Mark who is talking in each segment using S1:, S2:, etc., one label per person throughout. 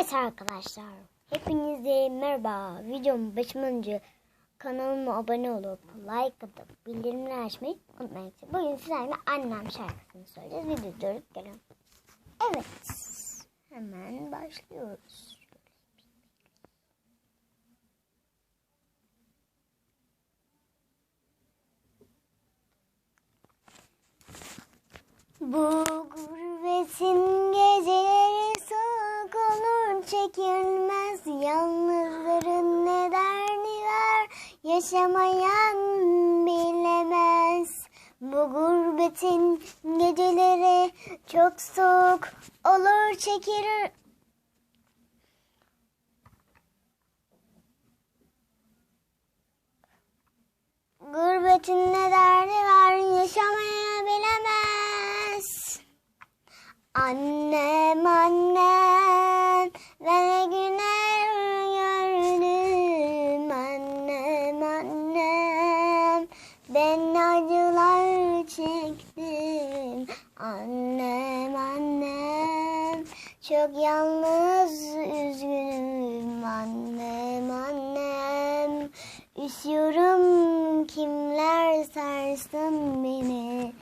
S1: Evet arkadaşlar, hepinize merhaba. Videomu başından önce kanalıma abone olup like atıp bildirimleri açmayı unutmayın. Bugün sizlerle annem şarkısını söyleyeceğiz. Video durup gelelim. Evet, hemen başlıyoruz. Bu yaşamayan bilemez. Bu gurbetin geceleri çok soğuk olur çekilir Gurbetin ne derdi var yaşamaya bilemez. Annem annem ben ne günler gördüm. Annem annem ben acılar çektim. Annem annem. Çok yalnız üzgünüm. Annem annem. Üşüyorum kimler sarsın beni.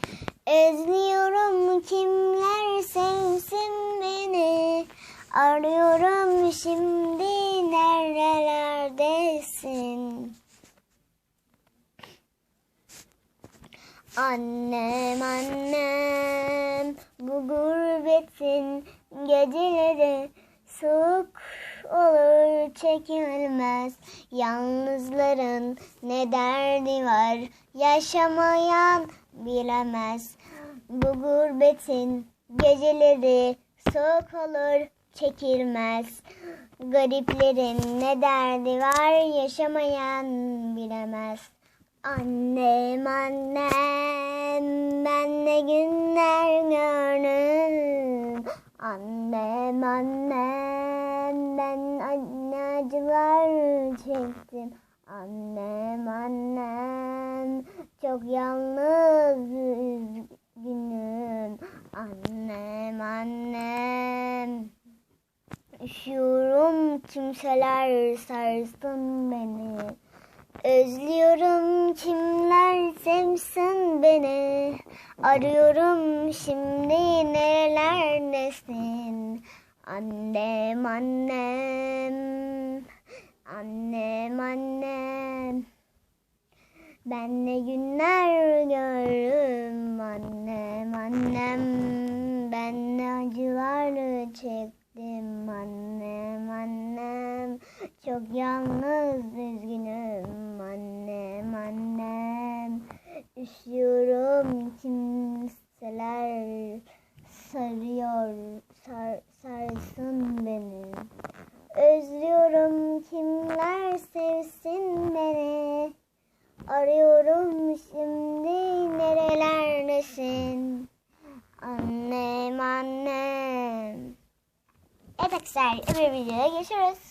S1: Özlüyorum kimler sevsin beni. Arıyorum şimdi nerelerdesin Annem annem bu gurbetin geceleri soğuk olur çekilmez. Yalnızların ne derdi var yaşamayan bilemez. Bu gurbetin geceleri soğuk olur çekilmez. Gariplerin ne derdi var yaşamayan bilemez Annem annem ben ne günler gördüm. Annem annem ben acılar çektim. Annem annem çok yalnız üzgünüm. Annem annem Üşüyorum kimseler sarsın beni Özlüyorum kimler sevsin beni. Arıyorum şimdi nerelerdesin Annem annem. Annem annem. Ben ne günler gördüm. Annem annem. Ben ne acılar çektim. Annem annem Çok yalnız üzgünüm. Annem annem. Üşüyorum. Kimseler sarıyor sar, sarsın beni. Özlüyorum kimler sevsin beni. Arıyorum şimdi nerelerdesin Annem annem. Evet arkadaşlar öbür videoya geçiyoruz.